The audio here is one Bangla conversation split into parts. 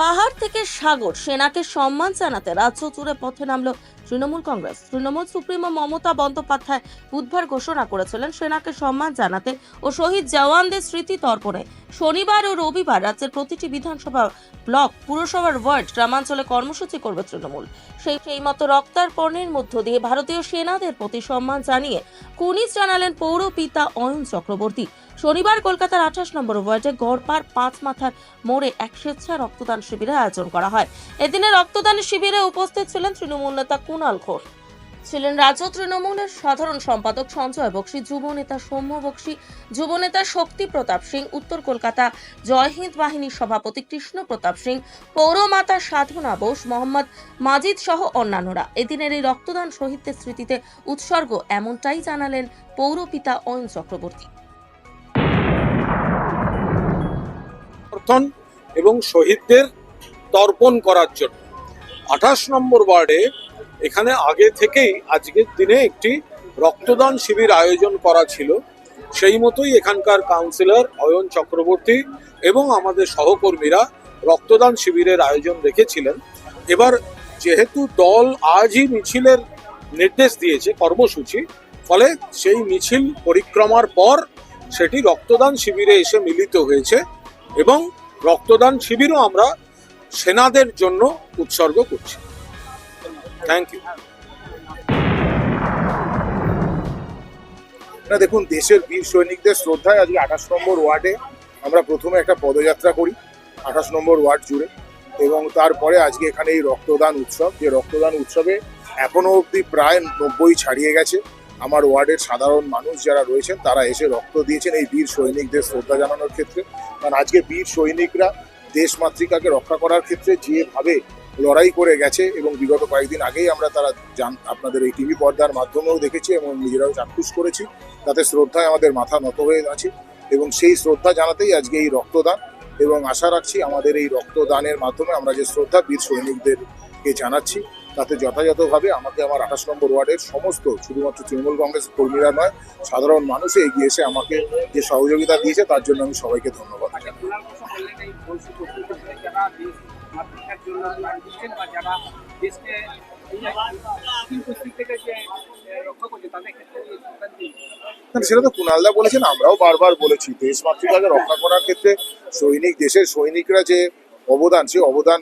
পাহাড় থেকে সাগর সেনাকে সম্মান জানাতে রাজ্য জুড়ে পথে নামলো তৃণমূল কংগ্রেস। তৃণমূল সুপ্রিমো মমতা বন্দ্যোপাধ্যায় বুধবার ঘোষণা করেছিলেন সেনাকে সম্মান জানাতে ও শহীদ জওয়ানদের স্মৃতি তর্পণে। শনিবার ও রবিবার রাজ্যের প্রতিটি বিধানসভা ব্লক, পুরসভার ওয়ার্ড, গ্রামাঞ্চলে কর্মসূচি করবে তৃণমূল। সেই সেই মতো রক্তার্পণের মধ্য দিয়ে ভারতীয় সেনাদের প্রতি সম্মান জানিয়ে কুনিশ জানালেন পৌর পিতা অয়ন চক্রবর্তী। শনিবার কলকাতার আঠাশ নম্বর ওয়ার্ডে গড়পার পাঁচ মাথার মোড়ে এক স্বেচ্ছা রক্তদান শিবিরের আয়োজন করা হয়। এদিনে রক্তদান শিবিরে উপস্থিত ছিলেন তৃণমূল নেতা কুণাল ঘোষ। ছিলেন রাজ্য তৃণমূলের সাধারণ সম্পাদক সঞ্জয় বক্সি, যুব নেতা সৌম্য বক্সি, যুব নেতা শক্তি প্রতাপ সিং, উত্তর কলকাতা জয়হিন্দ বাহিনীর সভাপতি কৃষ্ণ প্রতাপ সিং পৌরমাতা সাধনা বোস, মোহাম্মদ মাজিদ সহ অন্যান্যরা। এদিনের এই রক্তদান শহীদদের স্মৃতিতে উৎসর্গ এমনটাই জানালেন পৌরপিতা অয়ন চক্রবর্তী। সমর্থন এবং শহীদদের তর্পণ করার জন্য। আঠাশ নম্বর ওয়ার্ডে এখানে আগে থেকেই আজকের দিনে একটি রক্তদান শিবির আয়োজন করা ছিল। সেই মতোই এখানকার কাউন্সিলর অয়ন চক্রবর্তী এবং আমাদের সহকর্মীরা রক্তদান শিবিরের আয়োজন রেখেছিলেন এবার যেহেতু দল আজই মিছিলের নির্দেশ দিয়েছে, কর্মসূচি, ফলে সেই মিছিল পরিক্রমার পর সেটি রক্তদান শিবিরে এসে মিলিত হয়েছে এবং রক্তদান শিবিরও আমরা সেনাদের জন্য উৎসর্গ করছি। থ্যাংক ইউ না, দেখুন, দেশের বীর সৈনিকদের শ্রদ্ধায় আজকে আঠাশ নম্বর ওয়ার্ডে আমরা প্রথমে একটা পদযাত্রা করি, আঠাশ নম্বর ওয়ার্ড জুড়ে। এবং তারপরে আজকে এখানে এই রক্তদান উৎসব, যে রক্তদান উৎসবে এখনও অবধি প্রায় নব্বই ছাড়িয়ে গেছে। আমার ওয়ার্ডের সাধারণ মানুষ যারা রয়েছেন, তারা এসে রক্ত দিয়েছেন এই বীর সৈনিকদের শ্রদ্ধা জানানোর ক্ষেত্রে। কারণ আজকে বীর সৈনিকরা দেশ মাতৃকাকে রক্ষা করার ক্ষেত্রে যেভাবে লড়াই করে গেছে এবং বিগত কয়েকদিন আগেই আমরা তারা জান আপনাদের এই টিভি পর্দার মাধ্যমেও দেখেছি এবং নিজেরাও চাক্ষুষ করেছি। তাতে শ্রদ্ধায় আমাদের মাথা নত হয়ে আছে এবং সেই শ্রদ্ধা জানাতেই আজকে এই রক্তদান এবং আশা রাখছি আমাদের এই রক্তদানের মাধ্যমে আমরা যে শ্রদ্ধা বীর সৈনিকদেরকে জানাচ্ছি তাতে যথাযথভাবে আমাকে আমার আঠাশ নম্বর ওয়ার্ডের সমস্ত শুধুমাত্র তৃণমূল কংগ্রেস কর্মীরা নয় সাধারণ মানুষে এগিয়ে এসে আমাকে যে সহযোগিতা দিয়েছে তার জন্য আমি সবাইকে ধন্যবাদ জানাই। বললেন এই বৈশ্ব পত্রিকা যারা দেশ মাতৃকার জন্য প্রাণ দিচ্ছেন বা যারা দেশকে এই কঠিন পরিস্থিতি থেকে যে এ, রক্ষা করছে তাদের ক্ষেত্রে এই সরকার দিন না, সেটা তো কুণালদা বলেছেন আমরাও বারবার বলেছি দেশ মাতৃকাকে রক্ষা করার ক্ষেত্রে সৈনিক দেশের সৈনিকরা যে অবদান সে অবদান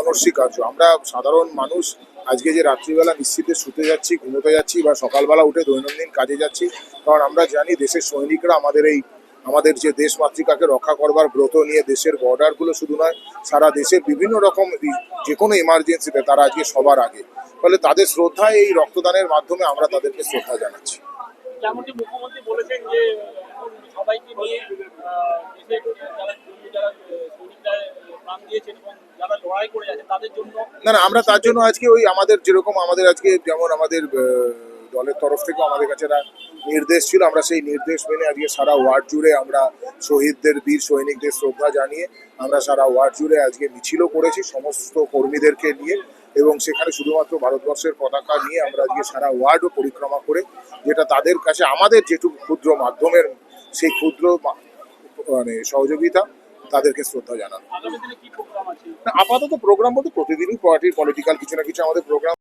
অনস্বীকার্য। আমরা সাধারণ মানুষ আজকে যে রাত্রিবেলা নিশ্চিতে শুতে যাচ্ছি, ঘুমোতে যাচ্ছি বা সকালবেলা উঠে দৈনন্দিন কাজে যাচ্ছি, কারণ আমরা জানি দেশের সৈনিকরা আমাদের এই, আমাদের যে দেশ মাতৃকাকে রক্ষা করবার ব্রত নিয়ে দেশের বর্ডারগুলো শুধু নয়, সারা দেশের বিভিন্ন রকম যে কোনো ইমার্জেন্সিতে তারা আজকে সবার আগে। ফলে তাদের শ্রদ্ধায় এই রক্তদানের মাধ্যমে আমরা তাদেরকে শ্রদ্ধা জানাচ্ছি। মুখ্যমন্ত্রী বলেছেন যে সবাইকে নিয়ে না না, আমরা তার জন্য আজকে ওই আমাদের যেরকম আমাদের আজকে যেমন আমাদের দলের তরফ থেকে আমাদের কাছে একটা নির্দেশ ছিল, আমরা সেই নির্দেশ মেনে আজকে সারা ওয়ার্ড জুড়ে আমরা শহীদদের, বীর সৈনিকদের শ্রদ্ধা জানিয়ে আমরা সারা ওয়ার্ড জুড়ে আজকে মিছিলও করেছি সমস্ত কর্মীদেরকে নিয়ে এবং সেখানে শুধুমাত্র ভারতবর্ষের পতাকা নিয়ে আমরা আজকে সারা ওয়ার্ডও পরিক্রমা করে, যেটা তাদের কাছে আমাদের যেটুকু ক্ষুদ্র মাধ্যমের সেই ক্ষুদ্র মানে সহযোগিতা তাদেরকে শ্রদ্ধা জানানো। আপাতত প্রোগ্রাম বলতে প্রতিদিনই পার্টির পলিটিক্যাল কিছু না কিছু আমাদের প্রোগ্রাম